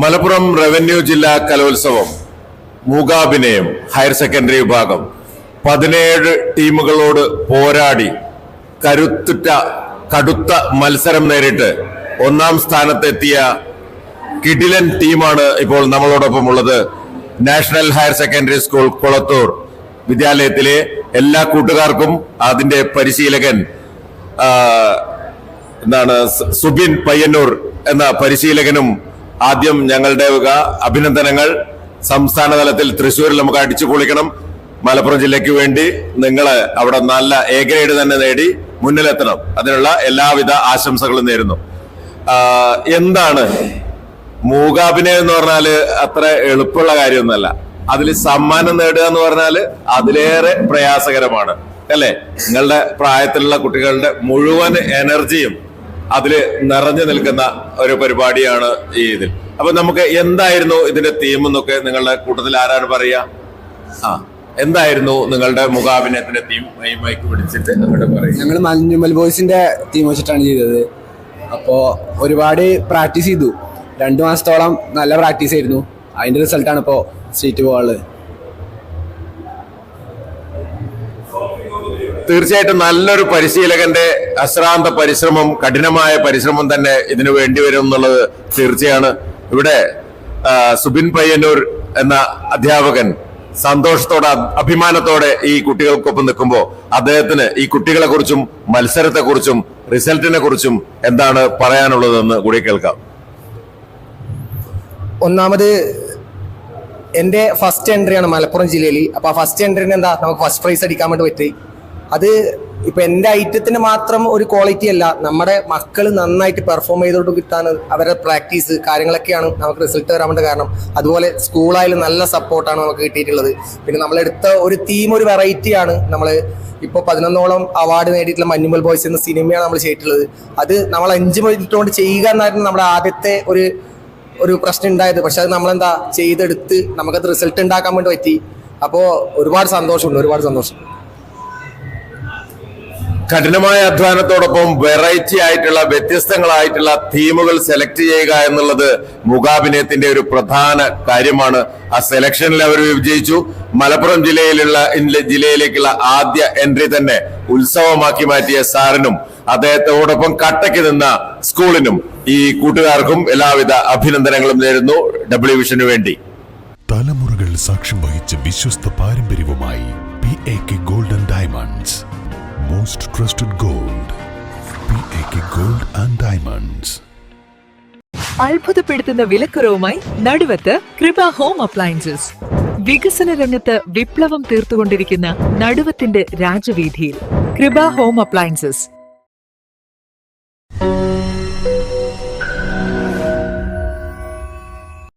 Malappuram revenue ജില്ലാ കലോത്സവം മൂകാഭിനയം higher secondary വിഭാഗം. പതിനേഴ് ടീമുകളോട് പോരാടി കരുത്തുറ്റ കടുത്ത മത്സരം നേരിട്ട് ഒന്നാം സ്ഥാനത്തെത്തിയ കിടിലൻ ടീമാണ് ഇപ്പോൾ നമ്മളോടൊപ്പം ഉള്ളത് national higher secondary school Kulathoor വിദ്യാലയത്തിലെ എല്ലാ കൂട്ടുകാർക്കും അതിന്റെ പരിശീലകൻ എന്താണ് സുബിൻ പയ്യന്നൂർ എന്ന പരിശീലകനും ആദ്യം ഞങ്ങളുടെ അഭിനന്ദനങ്ങൾ. സംസ്ഥാന തലത്തിൽ തൃശ്ശൂരിൽ നമുക്ക് അടിച്ചു പൊളിക്കണം. മലപ്പുറം ജില്ലയ്ക്ക് വേണ്ടി നിങ്ങൾ അവിടെ നല്ല എ ഗ്രേഡ് തന്നെ നേടി മുന്നിലെത്തണം. അതിനുള്ള എല്ലാവിധ ആശംസകളും നേരുന്നു. എന്താണ്? മൂകാഭിനയം എന്ന് പറഞ്ഞാൽ അത്ര എളുപ്പമുള്ള കാര്യമൊന്നുമല്ല. അതിൽ സമ്മാനം നേടുക എന്ന് പറഞ്ഞാൽ അതിലേറെ പ്രയാസകരമാണ്. അല്ലേ? നിങ്ങളുടെ പ്രായത്തിലുള്ള കുട്ടികളുടെ മുഴുവൻ എനർജിയും അതിൽ നിറഞ്ഞു നിൽക്കുന്ന ഒരു പരിപാടിയാണ് ഈ ഇതിൽ. അപ്പൊ നമുക്ക് എന്തായിരുന്നു ഇതിന്റെ തീം എന്നൊക്കെ നിങ്ങളുടെ കൂട്ടത്തിൽ ആരാണ് പറയാ ആ എന്തായിരുന്നു നിങ്ങളുടെ മുഖാഭിനയത്തിന്റെ തീം മൈക്ക് പിടിച്ചിട്ട് അങ്ങോട്ട് പറയും. ഞങ്ങൾ മഞ്ഞുമൽ ബോയ്സിന്റെ തീം വെച്ചിട്ടാണ് ചെയ്തത്. അപ്പോൾ ഒരുപാട് പ്രാക്ടീസ് ചെയ്തു. രണ്ടു മാസത്തോളം നല്ല പ്രാക്ടീസ് ആയിരുന്നു. അതിന്റെ റിസൾട്ടാണ് ഇപ്പോ സ്റ്റേറ്റ് പോകാനുള്ളത് തീർച്ചയായിട്ടും നല്ലൊരു പരിശീലകന്റെ അശ്രാന്ത പരിശ്രമം കഠിനമായ പരിശ്രമം തന്നെ ഇതിനു വേണ്ടി വരും എന്നുള്ളത് തീർച്ചയാണ്. ഇവിടെ സുബിൻ പയ്യന്നൂർ എന്ന അധ്യാപകൻ സന്തോഷത്തോടെ അഭിമാനത്തോടെ ഈ കുട്ടികൾക്കൊപ്പം നിൽക്കുമ്പോൾ അദ്ദേഹത്തിന് ഈ കുട്ടികളെ കുറിച്ചും മത്സരത്തെ കുറിച്ചും റിസൾട്ടിനെ കുറിച്ചും എന്താണ് പറയാനുള്ളതെന്ന് കൂടി കേൾക്കാം. ഒന്നാമത് എന്റെ ഫസ്റ്റ് എൻട്രിയാണ് മലപ്പുറം ജില്ലയിൽ. അപ്പോൾ ആ ഫസ്റ്റ് എൻട്രിന് എന്താ? നമുക്ക് ഫസ്റ്റ് പ്രൈസ് അടിക്കാൻ വേണ്ടി പറ്റി. അത് ഇപ്പൊ എന്റെ ഐറ്റത്തിന് മാത്രം ഒരു ക്വാളിറ്റി അല്ല. നമ്മുടെ മക്കൾ നന്നായിട്ട് പെർഫോം ചെയ്തോട്ട് കിട്ടാൻ അവരുടെ പ്രാക്ടീസ് കാര്യങ്ങളൊക്കെയാണ് നമുക്ക് റിസൾട്ട് വരാൻ വേണ്ടി കാരണം. അതുപോലെ സ്കൂളായാലും നല്ല സപ്പോർട്ടാണ് നമുക്ക് കിട്ടിയിട്ടുള്ളത്. പിന്നെ നമ്മളെടുത്ത ഒരു തീം ഒരു വെറൈറ്റിയാണ് നമ്മൾ ഇപ്പോൾ പതിനൊന്നോളം അവാർഡ് നേടിയിട്ടുള്ള മഞ്ഞുമൽ ബോയ്സ് എന്ന സിനിമയാണ് നമ്മൾ ചെയ്തിട്ടുള്ളത്. അത് നമ്മൾ അഞ്ച് മിനിറ്റ് കൊണ്ട് ചെയ്യുക എന്നായിരുന്നു നമ്മുടെ ആദ്യത്തെ ഒരു ഒരു പ്രശ്നം ഉണ്ടായത്. പക്ഷെ അത് നമ്മളെന്താ ചെയ്തെടുത്ത് നമുക്കത് റിസൾട്ട് ഉണ്ടാക്കാൻ വേണ്ടി പറ്റി. അപ്പോ ഒരുപാട് സന്തോഷമുണ്ട് ഒരുപാട് സന്തോഷം. കഠിനമായ അധ്വാനത്തോടൊപ്പം വെറൈറ്റി ആയിട്ടുള്ള വ്യത്യസ്തങ്ങളായിട്ടുള്ള തീമുകൾ സെലക്ട് ചെയ്യുക എന്നുള്ളത് മുഖാഭിനയത്തിന്റെ ഒരു പ്രധാന കാര്യമാണ്. ആ സെലക്ഷനിൽ അവർ വിജയിച്ചു. മലപ്പുറം ജില്ലയിലുള്ള ജില്ലയിലേക്കുള്ള ആദ്യ എൻട്രി തന്നെ ഉത്സവമാക്കി മാറ്റിയ സാറിനും അദ്ദേഹത്തോടൊപ്പം കട്ടയ്ക്ക് നിന്ന സ്കൂളിനും ഈ കൂട്ടുകാർക്കും എല്ലാവിധ അഭിനന്ദനങ്ങളും നേരുന്നു ഡബ്ല്യു വിഷനു വേണ്ടി. തലമുറകൾ സാക്ഷ്യം വഹിച്ച വിശ്വസ്ത പാരമ്പര്യവുമായി P A K gold and diamonds most trusted gold P A K gold and diamonds അത്ഭുതപ്പെടുത്തുന്ന വിലക്കുറവുമായി നടുവത്ത് കൃപ ഹോം അപ്ലയൻസസ് വികസന രംഗത്ത് വിപ്ലവം തീർത്തുകൊണ്ടിരിക്കുന്ന നടുവത്തിന്റെ രാജവീതിയിൽ കൃപ ഹോം അപ്ലയൻസസ്